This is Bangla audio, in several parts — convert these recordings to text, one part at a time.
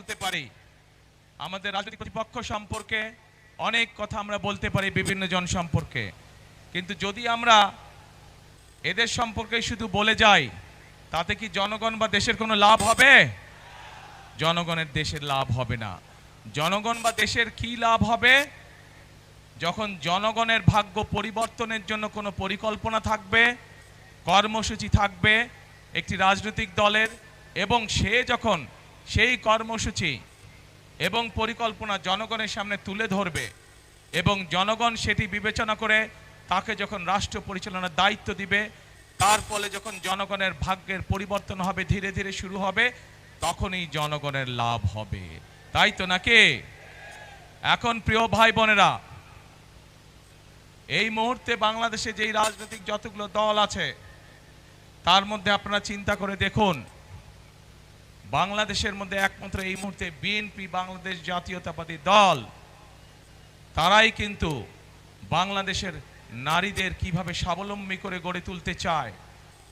বলতে পারি। আমাদের রাজনৈতিক প্রতিপক্ষ সম্পর্কে অনেক কথা আমরা বলতে পারি বিভিন্ন জন সম্পর্কে। কিন্তু যদি আমরা এদের সম্পর্কে শুধু বলে যাই, তাতে কি জনগণ বা দেশের কোনো লাভ হবে? জনগণের দেশের লাভ হবে না। জনগণ বা দেশের কি লাভ হবে? যখন জনগণের ভাগ্য পরিবর্তনের জন্য কোনো পরিকল্পনা থাকবে, কর্মসূচি থাকবে একটি রাজনৈতিক দলের, এবং সে যখন সেই কর্মসূচি এবং পরিকল্পনা জনগণের সামনে তুলে ধরবে এবং জনগণ সেটি বিবেচনা করে তাকে যখন রাষ্ট্র পরিচালনার দায়িত্ব দিবে, তার ফলে যখন জনগণের ভাগ্যের পরিবর্তন হবে, ধীরে ধীরে শুরু হবে, তখনই জনগণের লাভ হবে। তাই তো নাকি? এখন প্রিয় ভাই বোনেরা, এই মুহূর্তে বাংলাদেশে যেই রাজনৈতিক যতগুলো দল আছে, তার মধ্যে আপনারা চিন্তা করে দেখুন বাংলাদেশের মধ্যে একমাত্র এই মুহূর্তে বিএনপি, বাংলাদেশ জাতীয়তাবাদী দল। তারাই কিন্তু বাংলাদেশের নারীদের কীভাবে স্বাবলম্বী করে গড়ে তুলতে চায়,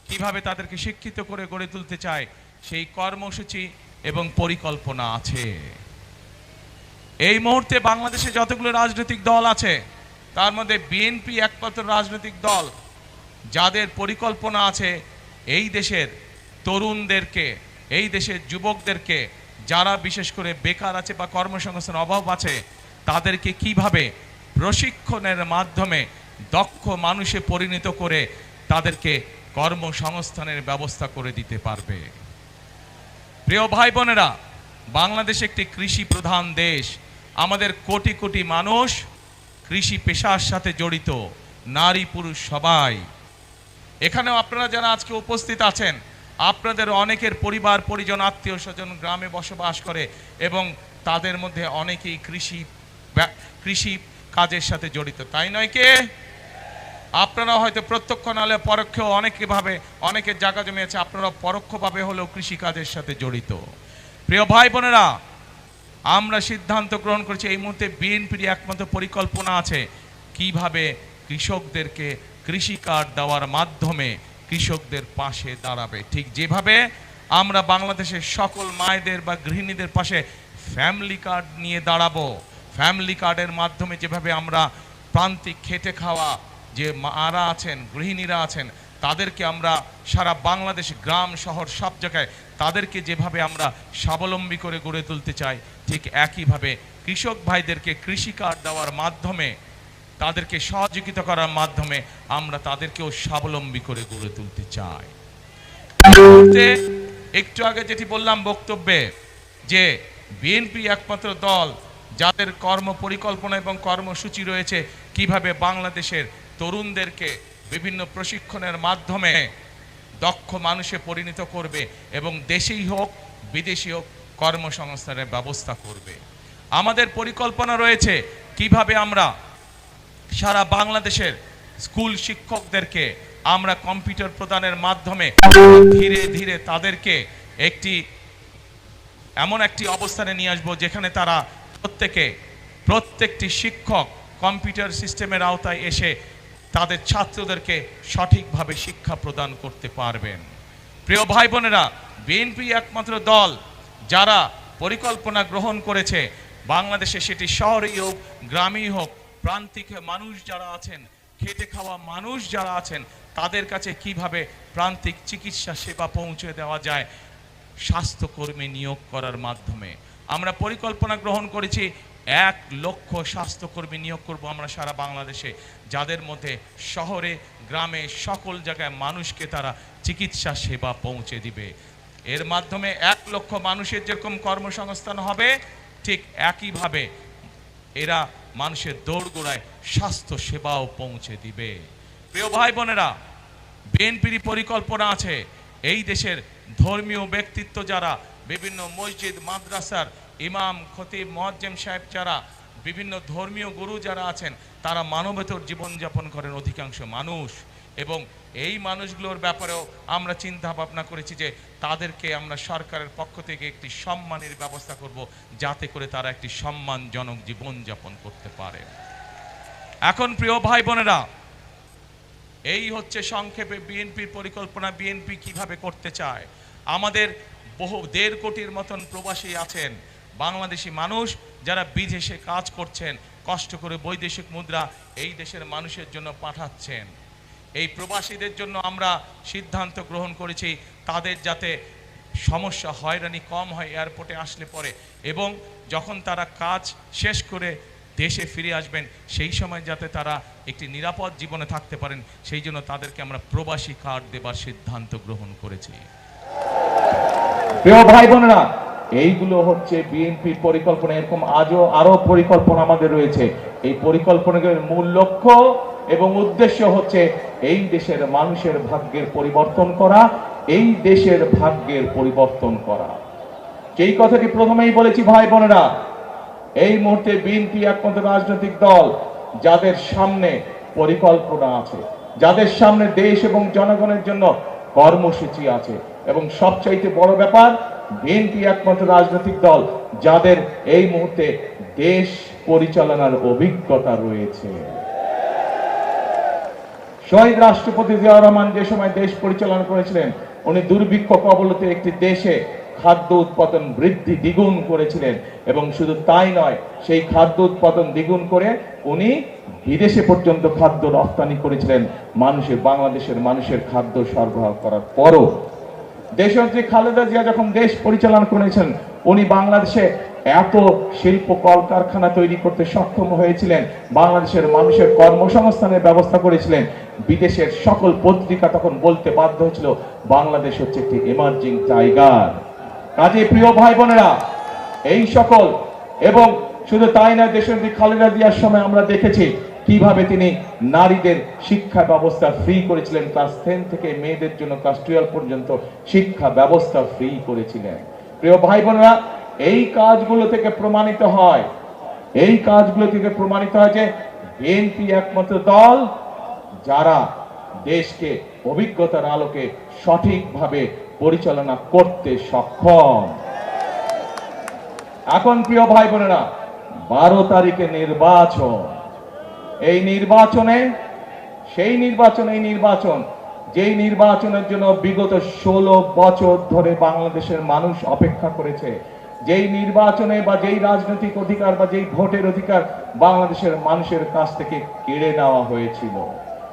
কীভাবে তাদেরকে শিক্ষিত করে গড়ে তুলতে চায়, সেই কর্মসূচি এবং পরিকল্পনা আছে। এই মুহূর্তে বাংলাদেশে যতগুলো রাজনৈতিক দল আছে, তার মধ্যে বিএনপি একমাত্র রাজনৈতিক দল। যাদের পরিকল্পনা আছে, এই দেশের তরুণদেরকে এই দেশের যুবকদেরকে যারা বিশেষ করে বেকার আছে বা কর্মসংস্থান অভাব আছে, তাদেরকে কীভাবে প্রশিক্ষণের মাধ্যমে দক্ষ মানুষে পরিণত করে তাদেরকে কর্মসংস্থানের ব্যবস্থা করে দিতে পারবে? প্রিয় ভাই বোনেরা বাংলাদেশ একটি কৃষি প্রধান দেশ। আমাদের কোটি কোটি মানুষ কৃষি পেশার সাথে জড়িত, নারী পুরুষ সবাই। এখানেও আপনারা যারা আজকে উপস্থিত আছেন আপনাদের অনেকের পরিবার, পরিজন, আত্মীয় স্বজন গ্রামে বসবাস করে এবং তাদের মধ্যে অনেকেই কৃষি কৃষি কাজের সাথে জড়িত। তাই নয় কে? আপনারা হয়তো প্রত্যক্ষ নালে পরোক্ষেও অনেকভাবে অনেকের জায়গা জমি আছে আপনারা পরোক্ষভাবে হলেও কৃষিকাজের সাথে জড়িত। প্রিয় ভাই বোনেরা, আমরা সিদ্ধান্ত গ্রহণ করেছি, এই মুহূর্তে বিএনপির একমাত্র পরিকল্পনা আছে কীভাবে কৃষকদেরকে কৃষি কার্ড দেওয়ার মাধ্যমে কৃষকদের পাশে দাঁড়াবে। ঠিক যেভাবে আমরা বাংলাদেশের সকল মায়েদের বা গৃহিণীদের পাশে ফ্যামিলি কার্ড নিয়ে দাঁড়াবো। ফ্যামিলি কার্ডের মাধ্যমে যেভাবে আমরা প্রান্তিক খেটে খাওয়া, যে মারা আছেন, গৃহিণীরা আছেন, তাদেরকে আমরা সারা বাংলাদেশ, গ্রাম, শহর, সব জায়গায় তাদেরকে যেভাবে আমরা স্বাবলম্বী করে গড়ে তুলতে চাই, ঠিক একইভাবে কৃষক ভাইদেরকে কৃষি কার্ড দেওয়ার মাধ্যমে তাদেরকে সহযোগিতা করার মাধ্যমে আমরা তাদেরকেও স্বাবলম্বী করে গড়ে তুলতে চাই। একটু আগে যেটি বললাম বক্তব্যে যে বিএনপি একমাত্র দল যাদের কর্ম পরিকল্পনা এবং কর্মসূচি রয়েছে, কীভাবে বাংলাদেশের তরুণদেরকে বিভিন্ন প্রশিক্ষণের মাধ্যমে দক্ষ মানুষে পরিণত করবে এবং দেশেই হোক, বিদেশি হোক, কর্মসংস্থানের ব্যবস্থা করবে। আমাদের পরিকল্পনা রয়েছে কীভাবে আমরা সারা বাংলাদেশের স্কুল শিক্ষকদেরকে আমরা কম্পিউটার প্রদানের মাধ্যমে ধীরে ধীরে তাদেরকে একটি, এমন একটি অবস্থানে নিয়ে আসব যেখানে তারা প্রত্যেকে, প্রত্যেকটি শিক্ষক কম্পিউটার সিস্টেমের আওতায় এসে তাদের ছাত্রদেরকে সঠিকভাবে শিক্ষা প্রদান করতে পারবেন। প্রিয় ভাই বোনেরা বিএনপি একমাত্র দল যারা পরিকল্পনা গ্রহণ করেছে, বাংলাদেশে সেটি শহরেই হোক, গ্রামেই হোক প্রান্তিক মানুষ যারা আছেন, খেটে খাওয়া মানুষ যারা আছেন, তাদের কাছে কীভাবে প্রান্তিক চিকিৎসা সেবা পৌঁছে দেওয়া যায়, স্বাস্থ্যকর্মী নিয়োগ করার মাধ্যমে। আমরা পরিকল্পনা গ্রহণ করেছি, এক লক্ষ স্বাস্থ্যকর্মী নিয়োগ করব আমরা সারা বাংলাদেশে, যাদের মধ্যে শহরে, গ্রামে, সকল জায়গায় মানুষকে তারা চিকিৎসা সেবা পৌঁছে দিবে। এর মাধ্যমে এক লক্ষ মানুষের যেরকম কর্মসংস্থান হবে, ঠিক একইভাবে এরা মানুষের দৌড়গোড়ায় স্বাস্থ্য সেবাও পৌঁছে দিবে। প্রিয় ভাই বোনেরা বিএনপির পরিকল্পনা আছে এই দেশের ধর্মীয় ব্যক্তিত্ব যারা বিভিন্ন মসজিদ, মাদ্রাসার ইমাম, খতিব, মোয়াজ্জেম সাহেব যারা বিভিন্ন ধর্মীয় গুরু যারা আছেন, তারা মানবেতর জীবনযাপন করেন অধিকাংশ মানুষ। এবং এই মানুষগুলোর ব্যাপারেও আমরা চিন্তা ভাবনা করেছি যে তাদেরকে আমরা সরকারের পক্ষ থেকে একটি সম্মানের ব্যবস্থা করব যাতে করে তারা একটি সম্মানজনক জীবনযাপন করতে পারে। এখন প্রিয় ভাই বোনেরা, এই হচ্ছে সংক্ষেপে বিএনপির পরিকল্পনা। বিএনপি কীভাবে করতে চায়? আমাদের বহু দেড় কোটির মতন প্রবাসী আছেন, বাংলাদেশি মানুষ, যারা বিদেশে কাজ করছেন, কষ্ট করে বৈদেশিক মুদ্রা এই দেশের মানুষের জন্য পাঠাচ্ছেন। এই প্রবাসীদের জন্য আমরা সিদ্ধান্ত গ্রহণ করেছি, তাদের যাতে সমস্যা, হয়রানি কম হয় এয়ারপোর্টে আসলে পরে এবং যখন তারা কাজ শেষ করে দেশে ফিরে আসবেন, সেই সময় যাতে তারা একটি নিরাপদ জীবনে থাকতে পারেন, সেই জন্য তাদেরকে আমরা প্রবাসী কার্ড দেবার সিদ্ধান্ত গ্রহণ করেছি। প্রিয় ভাই বোনেরা, এইগুলো হচ্ছে বিএনপির পরিকল্পনা, এরকম আজও আরও পরিকল্পনা আমাদের রয়েছে। এই পরিকল্পনার মূল লক্ষ্য এবং উদ্দেশ্য হচ্ছে এই দেশের মানুষের ভাগ্যের পরিবর্তন করা, এই দেশের ভাগ্যের পরিবর্তন করা। যেই কথাটি প্রথমেই বলেছি ভাই বোনেরা, এই মুহূর্তে বিএনপি একমাত্র রাজনৈতিক দল যাদের সামনে পরিকল্পনা আছে, যাদের সামনে দেশ এবং জনগণের জন্য কর্মসূচি আছে। এবং সবচাইতে বড় ব্যাপার, বিএনপি একমাত্র রাজনৈতিক দল যাদের এই মুহূর্তে দেশ পরিচালনার অভিজ্ঞতা রয়েছে। শহীদ রাষ্ট্রপতি জিয়াউর রহমান যে সময় দেশ পরিচালনা করেছিলেন, উনি দুর্ভিক্ষ কবলিত একটি দেশে খাদ্য উৎপাদন বৃদ্ধি দ্বিগুণ করেছিলেন এবং শুধু তাই নয়, সেই খাদ্য উৎপাদন দ্বিগুণ করে উনি বিদেশে পর্যন্ত খাদ্য রপ্তানি করেছিলেন। মানুষের, বাংলাদেশের মানুষের খাদ্য সরবরাহ করার পরও। দেশনেত্রী খালেদা জিয়া যখন দেশ পরিচালনা করেছেন, উনি বাংলাদেশে এত শিল্প কলকারখানা তৈরি করতে সক্ষম হয়েছিলেন, বাংলাদেশের মানুষের কর্মসংস্থানের ব্যবস্থা করেছিলেন, বিদেশের সকল পত্রিকা তখন বলতে বাধ্য হয়েছিল, বাংলাদেশ হচ্ছে একটি এমার্জিং টাইগার কাজে প্রিয় ভাই বোনেরা এই সকল এবং শুধু তাই না দেশনেত্রী খালেদা জিয়ার সময় আমরা দেখেছি কীভাবে তিনি নারীদের শিক্ষা ব্যবস্থা ফ্রি করেছিলেন, ক্লাস টেন থেকে মেয়েদের জন্য ক্লাস টুয়েলভ পর্যন্ত শিক্ষা ব্যবস্থা ফ্রি করেছিলেন। প্রিয় ভাই বোনেরা এই কাজগুলো থেকে প্রমাণিত হয়। এই কাজগুলো থেকে প্রমাণিত হয় যে বিএনপি একমাত্র দল যারা দেশকে, অভিজ্ঞতার আলোকে সঠিকভাবে পরিচালনা করতে সক্ষম। এখন প্রিয় ভাই বোনেরা, বারো তারিখে নির্বাচন। এই নির্বাচনে, সেই নির্বাচন, এই নির্বাচন, যেই নির্বাচনের জন্য বিগত ষোলো বছর ধরে বাংলাদেশের মানুষ অপেক্ষা করেছে যেই নির্বাচনে বা যেই রাজনৈতিক অধিকার বা যেই ভোটের অধিকার বাংলাদেশের মানুষের কাছ থেকে কেড়ে নেওয়া হয়েছিল।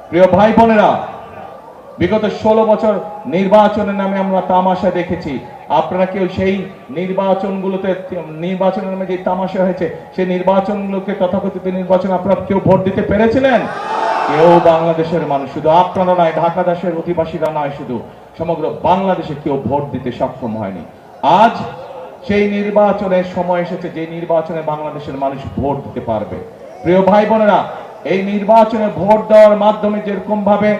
প্রিয় ভাই বোনেরা, বিগত ষোলো বছর নির্বাচনের নামে আমরা তামাশা দেখেছি। আপনারা কেউ সেই নির্বাচনগুলোতে, নির্বাচনের নামে যে তামাশা হয়েছে, সেই নির্বাচনগুলোকে তথাকথিত নির্বাচন আপনারা কেউ ভোট দিতে পেরেছিলেন? কেউ বাংলাদেশের মানুষ, শুধু আপনারা নয়, ঢাকা দেশের অধিবাসীরা নয়, শুধু সমগ্র বাংলাদেশে কেউ ভোট দিতে সক্ষম হয়নি। আজ সেই নির্বাচনের সময় এসেছে, যে নির্বাচনে বাংলাদেশের মানুষ ভোট দিতে পারবে। প্রিয় ভাই বোনেরা, এই নির্বাচনে ভোট দেওয়ার মাধ্যমে যেরকম ভাবে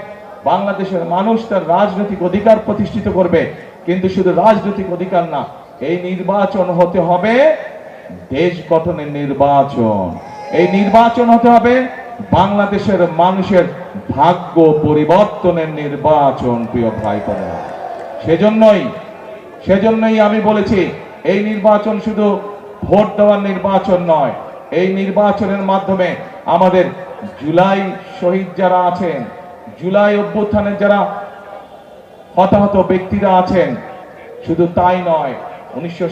বাংলাদেশের মানুষ তার রাজনৈতিক অধিকার প্রতিষ্ঠিত করবে, কিন্তু শুধু রাজনৈতিক অধিকার না, এই নির্বাচন হতে হবে দেশ গঠনের নির্বাচন। এই নির্বাচন হতে হবে বাংলাদেশের মানুষের ভাগ্য পরিবর্তনের নির্বাচন, প্রিয় ভাই বোনেরা। সেজন্যই সেজন্যই আমি বলেছি এই নির্বাচন শুধু ভোট দেওয়ার নির্বাচন নয়, এই নির্বাচনের মাধ্যমে আমাদের জুলাই শহীদ যারা আছেন, জুলাই অভ্যুত্থানের যারা হতাহত ব্যক্তিরা আছেন, শুধু তাই নয়, উনিশশো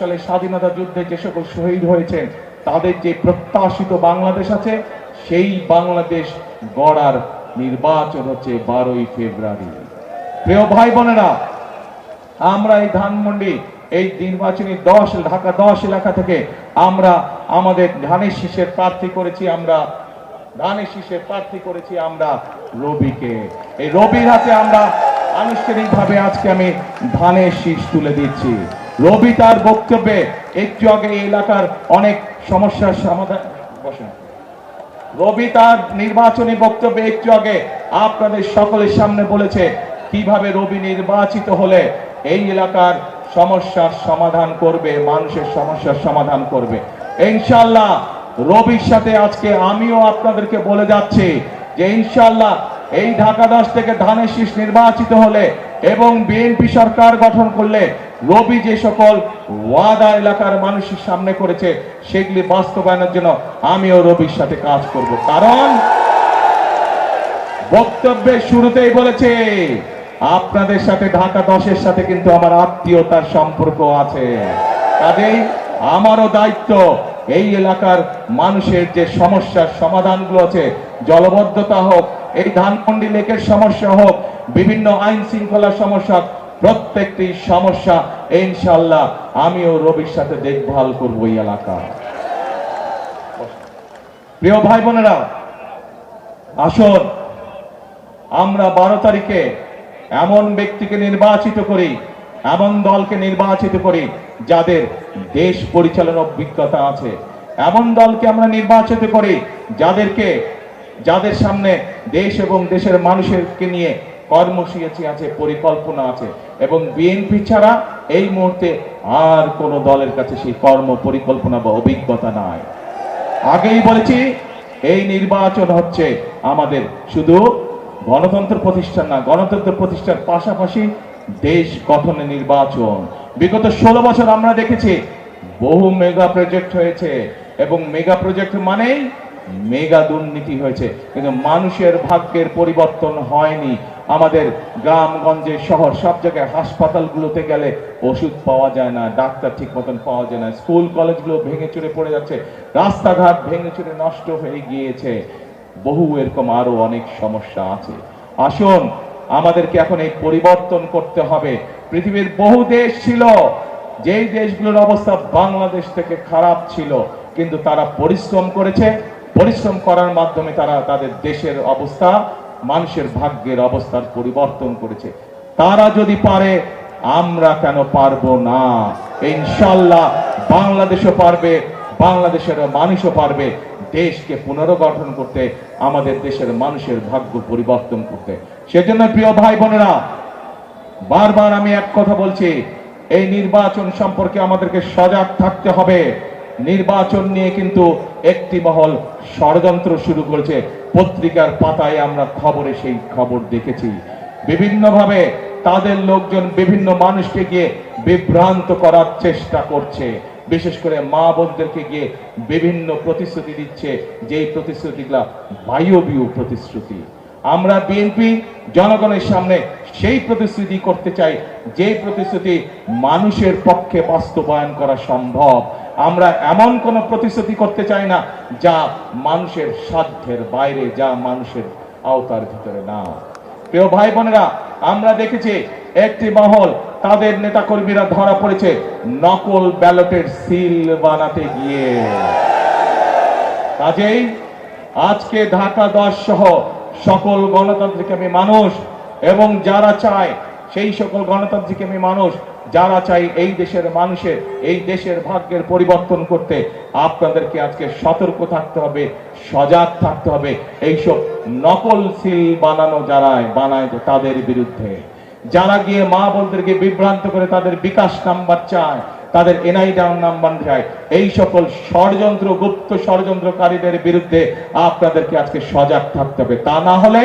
সালে স্বাধীনতা যুদ্ধে যে সকল শহীদ হয়েছেন, তাদের যে প্রত্যাশিত বাংলাদেশ আছে, সেই বাংলাদেশ গড়ার নির্বাচন হচ্ছে বারোই ফেব্রুয়ারি। প্রিয় ভাই বোনেরা, আমরা এই ধানমন্ডি এই নির্বাচনী দশ, ঢাকা দশ এলাকা থেকে আমরা আমাদের ধানের শীষের প্রার্থী করেছি আমরা, ধানের শীষের প্রার্থী করেছি আমরা রবিকে। এই রবির হাতে আমরা আনুষ্ঠানিকভাবে আজকে আমি ধানের শীষ তুলে দিচ্ছি। রবি তার বক্তব্যে একটু আগে এই এলাকার অনেক সমস্যার সমাধান বসেন। রবি তার নির্বাচনী বক্তব্যে একটু আগে আপনাদের সকলের সামনে বলেছে, কীভাবে রবি নির্বাচিত হলে এই এলাকার সমস্যার সমাধান করবে, মানুষের সমস্যার সমাধান করবে। ইনশাল্লাহ রবির সাথে আজকে আমিও আপনাদেরকে বলে যাচ্ছি যে ইনশাল্লাহ এই ঢাকা দশ থেকে ধানের শীষ নির্বাচিত হলে এবং বিএনপি সরকার গঠন করলে রবি যে সকল ওয়াদা এলাকার মানুষের সামনে করেছে, সেগুলি বাস্তবায়নের জন্য আমিও রবির সাথে কাজ করব। কারণ বক্তব্যের শুরুতেই বলেছে আপনাদের সাথে ঢাকা দশের সাথে কিন্তু আমার আত্মীয়তার সম্পর্ক আছে। কাজেই আমারও দায়িত্ব এই এলাকার মানুষের যে সমস্যার সমাধানগুলো আছে, জলবদ্ধতা হোক, এই ধানমন্ডি লেকের সমস্যা হোক, বিভিন্ন আইন শৃঙ্খলার সমস্যা, প্রত্যেকটি সমস্যা ইনশাল্লাহ আমিও রবির সাথে দেখভাল করব এই এলাকা। প্রিয় ভাই বোনেরা, আসুন, আমরা বারো তারিখে এমন ব্যক্তিকে নির্বাচিত করি, এমন দলকে নির্বাচিত করি যাদের দেশ পরিচালনার অভিজ্ঞতা আছে। এমন দলকে আমরা নির্বাচিত করি যাদেরকে, যাদের সামনে দেশ এবং দেশের মানুষেরকে নিয়ে কর্মসূচি আছে, পরিকল্পনা আছে এবং বিএনপি ছাড়া এই মুহূর্তে আর কোন দলের কাছে সেই কর্ম, পরিকল্পনা বা অভিজ্ঞতা নাই। আগেই বলেছি, এই নির্বাচন হচ্ছে আমাদের শুধু গণতন্ত্র প্রতিষ্ঠান না, গণতন্ত্র প্রতিষ্ঠার পাশাপাশি দেশ গঠনের নির্বাচন। বিগত ষোলো বছর আমরা দেখেছি, বহু মেগা প্রজেক্ট হয়েছে এবং মেগা প্রজেক্ট মানেই মেগা দুর্নীতি হয়েছে। কিন্তু মানুষের ভাগ্যের পরিবর্তন হয়নি। আমাদের গ্রামগঞ্জে শহর, সব জায়গায় হাসপাতালগুলোতে গেলে ওষুধ পাওয়া যায় না, ডাক্তার ঠিক মতন পাওয়া যায় না, স্কুল কলেজগুলো ভেঙে চুরে পড়ে যাচ্ছে, রাস্তাঘাট ভেঙে চুরে নষ্ট হয়ে গিয়েছে। বহু এরকম আরও অনেক সমস্যা আছে। আসুন, আমাদেরকে এখন এই পরিবর্তন করতে হবে। পৃথিবীর বহু দেশ ছিল, যেই দেশগুলোর অবস্থা বাংলাদেশ থেকে খারাপ ছিল, কিন্তু তারা পরিশ্রম করেছে। পরিশ্রম করার মাধ্যমে তারা তাদের দেশের অবস্থা, মানুষের ভাগ্যের অবস্থার পরিবর্তন করেছে। তারা যদি পারে, আমরা কেন পারব না? ইনশাল্লাহ বাংলাদেশও পারবে বাংলাদেশের মানুষও পারবে। দেশকে পুনর্গঠন করতে, আমাদের দেশের মানুষের ভাগ্য পরিবর্তন করতে। সেজন্য প্রিয় ভাই বোনেরা, বারবার আমি এক কথা বলছি, এই নির্বাচন সম্পর্কে আমাদেরকে সজাগ থাকতে হবে। নির্বাচন নিয়ে কিন্তু একটি মহল ষড়যন্ত্র শুরু করেছে। পত্রিকার পাতায় আমরা খবরে সেই খবর দেখেছি। বিভিন্নভাবে তাদের লোকজন বিভিন্ন মানুষকে গিয়ে বিভ্রান্ত করার চেষ্টা করছে। বিশেষ করে মা বোনদেরকে গিয়ে বিভিন্ন প্রতিশ্রুতি দিচ্ছে। যেই প্রতিশ্রুতিগুলা বায়বীয় প্রতিশ্রুতি। আমরা বিএনপি জনগণের সামনে সেই প্রতিশ্রুতি করতে চাই যে প্রতিশ্রুতি মানুষের পক্ষে বাস্তবায়ন করা সম্ভব। আমরা এমন কোন প্রতিশ্রুতি করতে চাই না, যা মানুষের সাধ্যের বাইরে, যা মানুষের আওতার ভিতরে না। প্রিয় ভাই বোনেরা, আমরা দেখেছি একটি মহল, তাদের নেতাকর্মীরা ধরা পড়েছে। নকল ব্যালটের সিল বানাতে গিয়ে। কাজেই আজকে ঢাকা দশ সহ সকল গণতান্ত্রিক আমি মানুষ এবং যারা চায়, সেই সকল গণতান্ত্রিক আমি মানুষ, যারা চাই এই দেশের মানুষের, এই দেশের ভাগ্যের পরিবর্তন করতে, আপনাদেরকে আজকে সতর্ক থাকতে হবে, সজাগ থাকতে হবে। এইসব নকল সিল বানানো যারা বানায় তাদের বিরুদ্ধে। যারা গিয়ে মা বোনদেরকে বিভ্রান্ত করে তাদের বিকাশ নাম্বার চায়, তাদের এনআই ডাউন নাম্বার চায় এই সকল ষড়যন্ত্র, গুপ্ত ষড়যন্ত্রকারীদের বিরুদ্ধে আপনাদেরকে আজকে সজাগ থাকতে হবে। তা না হলে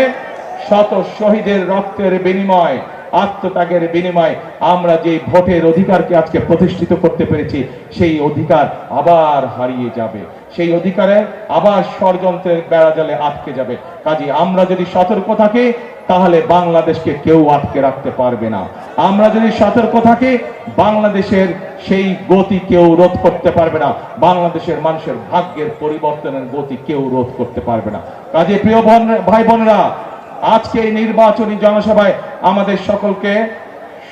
শত শহীদের রক্তের বিনিময় আত্মত্যাগের বিনিময় আমরা যে ভোটের অধিকারকে আজকে প্রতিষ্ঠিত করতে পেরেছি, সেই অধিকার আবার হারিয়ে যাবে। সেই অধিকারে আবার ষড়যন্ত্রের বেড়াজালে আটকে যাবে। কাজে আমরা যদি সতর্ক থাকি, তাহলে বাংলাদেশকে কেউ আটকে রাখতে পারবে না। আমরা যদি সতর্ক থাকি, বাংলাদেশের সেই গতি কেউ রোধ করতে পারবে না। বাংলাদেশের মানুষের ভাগ্যের পরিবর্তনের গতি কেউ রোধ করতে পারবে না। কাজে প্রিয় ভাই বোনেরা আজকে এই নির্বাচনী জনসভায় আমাদের সকলকে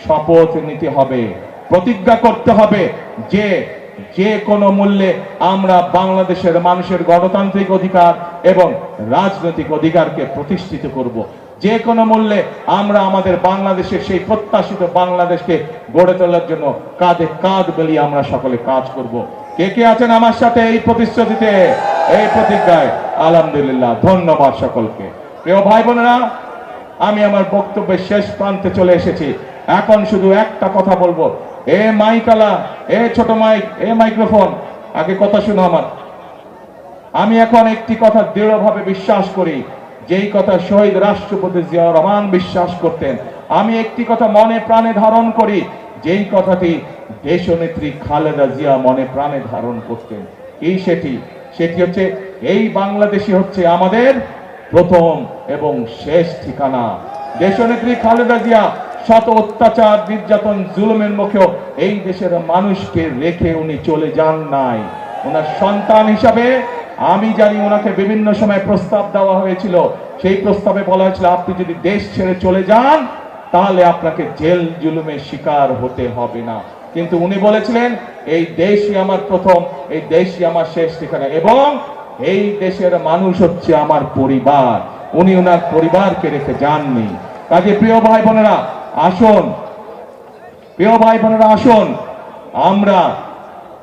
শপথ নিতে হবে, প্রতিজ্ঞা করতে হবে যে যে কোনো মূল্যে আমরা বাংলাদেশের মানুষের গণতান্ত্রিক অধিকার এবং রাজনৈতিক অধিকারকে প্রতিষ্ঠিত করব। যে কোনো মূল্যে আমরা আমাদের বাংলাদেশের সেই প্রত্যাশিত বাংলাদেশকে গড়ে তোলার জন্য কাঁধে কাঁধ বেলিয়ে আমরা সকলে কাজ করব। কে কে আছেন আমার সাথে এই প্রতিশ্রুতিতে? এই প্রতিজ্ঞায় আলহামদুলিল্লাহ, ধন্যবাদ সকলকে। প্রিয় ভাই বোনেরা আমি আমার বক্তব্যের শেষ প্রান্তে চলে এসেছি। এখন শুধু একটা কথা বলব। এ মাইকালা এ ছোট মাইক, এ মাইক্রোফোন, আগে কথা শুনো আমার। আমি এখন একটি কথা দৃঢ়ভাবে বিশ্বাস করি, যেই কথা শহীদ রাষ্ট্রপতি জিয়া রহমান বিশ্বাস করতেন। আমি একটি কথা মনে প্রাণে ধারণ করি, যেই কথাটি দেশনেত্রী খালেদা জিয়া মনে প্রাণে ধারণ করতেন। এই সেটি? সেটি হচ্ছে, এই বাংলাদেশি হচ্ছে আমাদের প্রথম এবং শেষ ঠিকানা। দেশনেত্রী খালেদা জিয়া শত অত্যাচার, নির্যাতন, জুলুমের মুখেও এই দেশের মানুষকে রেখে উনি চলে যান নাই। ওনার সন্তান হিসাবে আমি জানি ওনাকে বিভিন্ন সময় প্রস্তাব দেওয়া হয়েছিল। সেই প্রস্তাবে বলা হয়েছিল, আপনি যদি দেশ ছেড়ে চলে যান, তাহলে আপনাকে জেল, জুলুমের শিকার হতে হবে না। কিন্তু উনি বলেছিলেন, এই দেশই আমার প্রথম, এই দেশই আমার শেষ ঠিকানা। এবং এই দেশের মানুষ হচ্ছে আমার পরিবার। উনি ওনার পরিবারকে রেখে যাননি। কাজে প্রিয় ভাই বোনেরা, আসুন। প্রিয় ভাই বোনেরা, আসুন। আমরা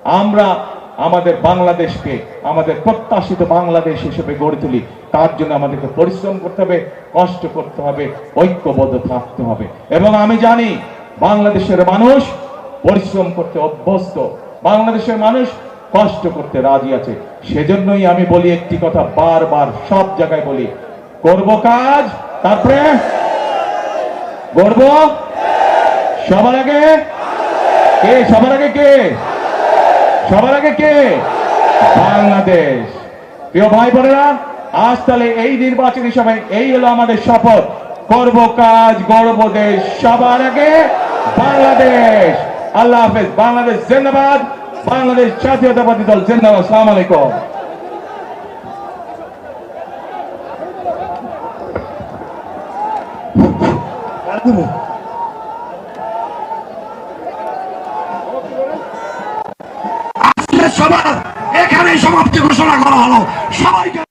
আমরা আমাদের বাংলাদেশকে, আমাদের প্রত্যাশিত বাংলাদেশ হিসেবে গড়ে তুলি। তার জন্য আমাদেরকে পরিশ্রম করতে হবে, কষ্ট করতে হবে, ঐক্যবদ্ধ থাকতে হবে। এবং আমি জানি, বাংলাদেশের মানুষ পরিশ্রম করতে অভ্যস্ত। বাংলাদেশের মানুষ কষ্ট করতে রাজি আছে। সেজন্যই আমি বলি একটি কথা বারবার সব জায়গায় বলি। করব কাজ, তারপরে? করব? সবার আগে? কে? সবার আগে কে? সবার আগে কে? বাংলাদেশ। প্রিয় ভাই বোনেরা, আজ তাহলে এই নির্বাচনী সভায় এই হলো আমাদের শপথ। করব কাজ গর্ব দেশ, সবার আগে বাংলাদেশ। আল্লাহ হাফেজ, বাংলাদেশ জিন্দাবাদ। বাংলাদেশ জাতীয়তাবাদী দল জিন্দাবাদ সালাম আলাইকুম। সবার এখানেই সমাপ্তি ঘোষণা করা হলো। সবাইকে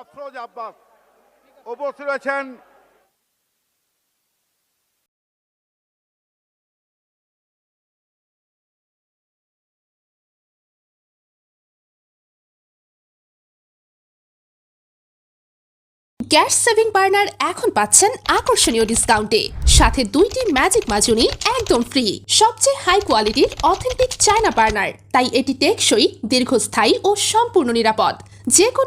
আফরোজ আব্বাস উপস্থিত রয়েছেন। গ্যাস সেভিং বার্নার এখন পাচ্ছেন আকর্ষণীয় ডিসকাউন্টে। সাথে দুইটি ম্যাজিক মাজুনি একদম ফ্রি। সবচেয়ে হাই কোয়ালিটির অথেন্টিক চায়না বার্নার। তাই এটি টেকসই, দীর্ঘস্থায়ী ও সম্পূর্ণ নিরাপদ। যে কোনো